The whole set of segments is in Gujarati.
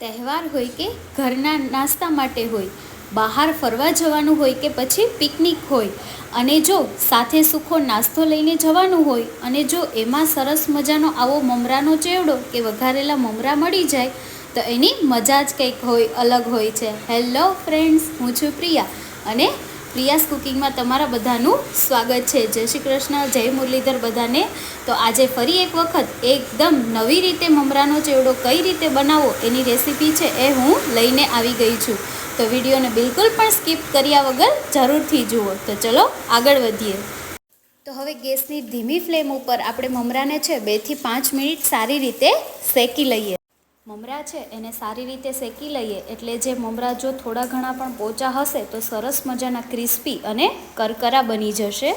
તહેવાર હોય કે ઘરના નાસ્તા માટે હોય, બહાર ફરવા જવાનું હોય કે પછી પિકનિક હોય, અને જો સાથે સુખો નાસ્તો લઈને જવાનું હોય, અને જો એમાં સરસ મજાનો આવો મમરાનો ચેવડો કે વઘારેલા મમરા મળી જાય, તો એની મજા જ કંઈક હોય, અલગ હોય છે. હેલો ફ્રેન્ડ્સ હું છું પ્રિયા, અને પ્રિયાસ કુકિંગમાં તમારા બધાનું સ્વાગત છે. જય શ્રી કૃષ્ણ, જય મુરલીધર બધાને. તો આજે ફરી એક વખત એકદમ નવી રીતે મમરાનો ચેવડો કઈ રીતે બનાવવો એની રેસીપી છે એ હું લઈને આવી ગઈ છું. તો વિડીયોને બિલકુલ પણ સ્કીપ કર્યા વગર જરૂરથી જુઓ. તો ચલો આગળ વધીએ. તો હવે ગેસની ધીમી ફ્લેમ ઉપર આપણે મમરાને છે બેથી પાંચ મિનિટ સારી રીતે શેકી લઈએ. મમરા છે, એને સારી રીતે શેકી લઈએ. એટલે જે મમરા જો થોડા ઘણા પણ પોચા હશે, તો સરસ મજાના ક્રિસ્પી અને કરકરા બની જશે.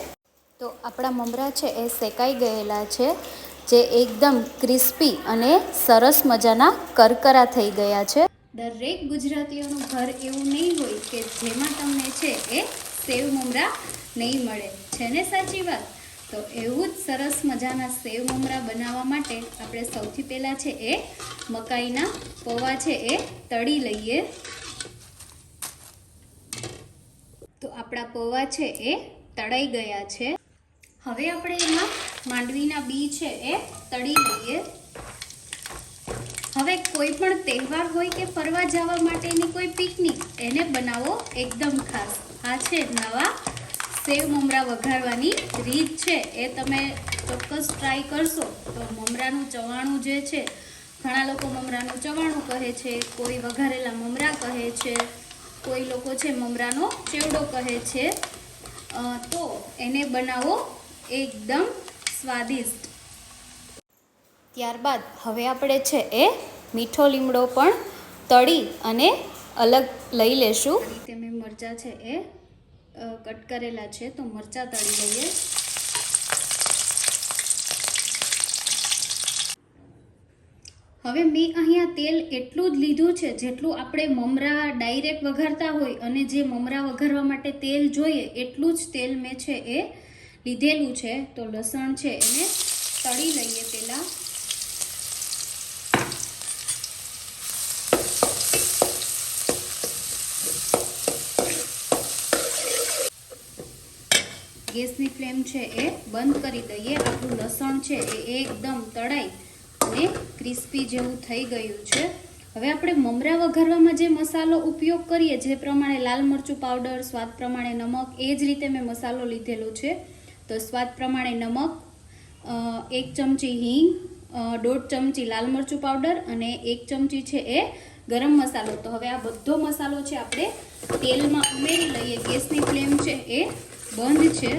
તો આપણા મમરા છે, એ શેકાઈ ગયેલા છે, જે એકદમ ક્રિસ્પી અને સરસ મજાના કરકરા થઈ ગયા છે. દરેક ગુજરાતીઓનું ઘર એવું નહીં હોય કે જેમાં તમને છે, એ સેવ મમરા નહીં મળે. છે ને સાચી વાત? તો એવું જ સરસ મજાના સેવ મમરા બનાવવા માટે આપણે સૌથી પહેલાં છે એ મકાઈના પૌવા છે એ તળી લઈએ. તો આપણા પૌવા છે એ તળાઈ ગયા છે. હવે આપણે એમાં માંડવીના બી છે એ તળી લઈએ. હવે કોઈ પણ તહેવાર હોય કે ફરવા જવા માટેની કોઈ પિકનિક, એને બનાવો એકદમ ખાસ. આ છે નવા સેવ મમરા વઘારવાની રીત છે એ તમે ચોક્કસ ટ્રાય કરશો તો મમરાનું ચવાણું જે છે, ઘણા લોકો મમરાનું ચવાણું કહે છે, કોઈ વઘારેલા મમરા કહે છે, કોઈ લોકો છે મમરાનો ચેવડો કહે છે. તો એને બનાવો એકદમ સ્વાદિષ્ટ. ત્યારબાદ હવે આપણે છે એ મીઠો લીમડો પણ તળી અને અલગ લઈ લેશું. રીતે મેં મરચાં છે એ કટ કરેલા છે, તો મરચાં તળી લઈએ. હવે મેં અહીંયા તેલ એટલું જ લીધું છે, જેટલું આપણે મમરા ડાયરેક્ટ વઘારતા હોય અને જે મમરા વઘારવા માટે તેલ જોઈએ, એટલું જ તેલ મેં છે એ લીધેલું છે. તો લસણ છે એને તળી લઈએ પહેલાં. ગેસની ફ્લેમ છે એ બંધ કરી દઈએ. આપણું લસણ છે એ એકદમ તળાઈ અને ક્રિસ્પી જેવું થઈ ગયું છે. હવે આપણે મમરા વઘારવામાં જે મસાલો ઉપયોગ કરીએ, જે પ્રમાણે લાલ મરચું પાવડર, સ્વાદ પ્રમાણે નમક, એ જ રીતે મેં મસાલો લીધેલો છે. તો સ્વાદ પ્રમાણે નમક એક ચમચી હિંગ દોઢ ચમચી લાલ મરચું પાવડર અને એક ચમચી છે એ ગરમ મસાલો. તો હવે આ બધો મસાલો છે આપણે તેલમાં ઉમેરી લઈએ. ગેસની ફ્લેમ છે એ બંધ છે.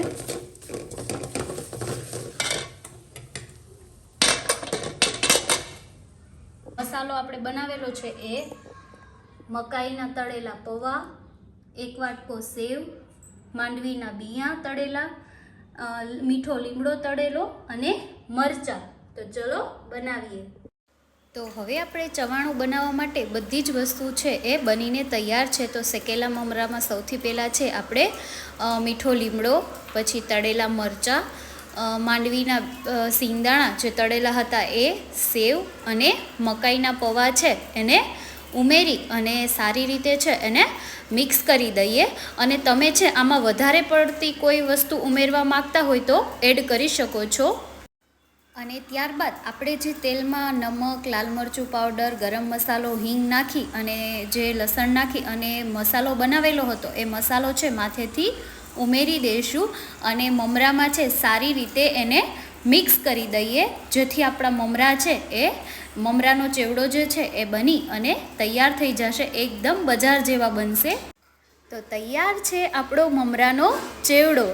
મસાલો આપણે બનાવેલો છે એ મકાઈના તળેલા પૌવા, એક વાટકો સેવ, માંડવીના બિયા તળેલા મીઠો લીમડો તળેલો અને મરચાં. તો ચલો બનાવીએ. તો હવે આપણે ચવાણું બનાવવા માટે બધી જ વસ્તુ છે એ બનીને તૈયાર છે. તો શેકેલા મમરામાં સૌથી પહેલાં છે આપણે મીઠો લીમડો, પછી તળેલા મરચાં માંડવીના સિંગદાણા જે તળેલા હતા એ સેવ અને મકાઈના પૌવા છે એને ઉમેરી અને સારી રીતે છે એને મિક્સ કરી દઈએ. અને તમે છે આમાં વધારે પડતી કોઈ વસ્તુ ઉમેરવા માગતા હોય તો એડ કરી શકો છો. અને ત્યારબાદ આપણે જે તેલમાં નમક, લાલ મરચું પાવડર ગરમ મસાલો, હિંગ નાખી અને જે લસણ નાખી અને મસાલો બનાવેલો હતો, એ મસાલો છે માથેથી ઉમેરી દઈશું અને મમરામાં છે સારી રીતે એને મિક્સ કરી દઈએ. જેથી આપણા મમરા છે એ મમરાનો ચેવડો જે છે એ બની અને તૈયાર થઈ જશે, એકદમ બજાર જેવા બનશે. તો તૈયાર છે આપણો મમરાનો ચેવડો.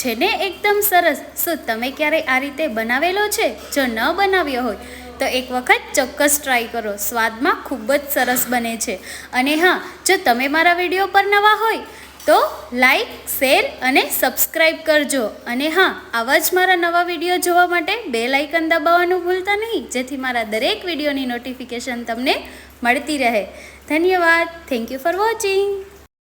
છે ને એકદમ સરસ. શું તમે ક્યારેય આ રીતે બનાવેલો છે? જો ન બનાવ્યો હોય, તો એક વખત ચોક્કસ ટ્રાય કરો. સ્વાદમાં ખૂબ જ સરસ બને છે. અને હા, જો તમે મારા વીડિયો પર નવા હોય, તો લાઈક શેર અને સબસ્ક્રાઈબ કરજો. અને હા, આવા જ મારા નવા વીડિયો જોવા માટે બે લાઇકન દબાવવાનું ભૂલતા નહીં. જેથી મારા દરેક વિડીયોની નોટિફિકેશન તમને મળતી રહે. ધન્યવાદ. Thank you for watching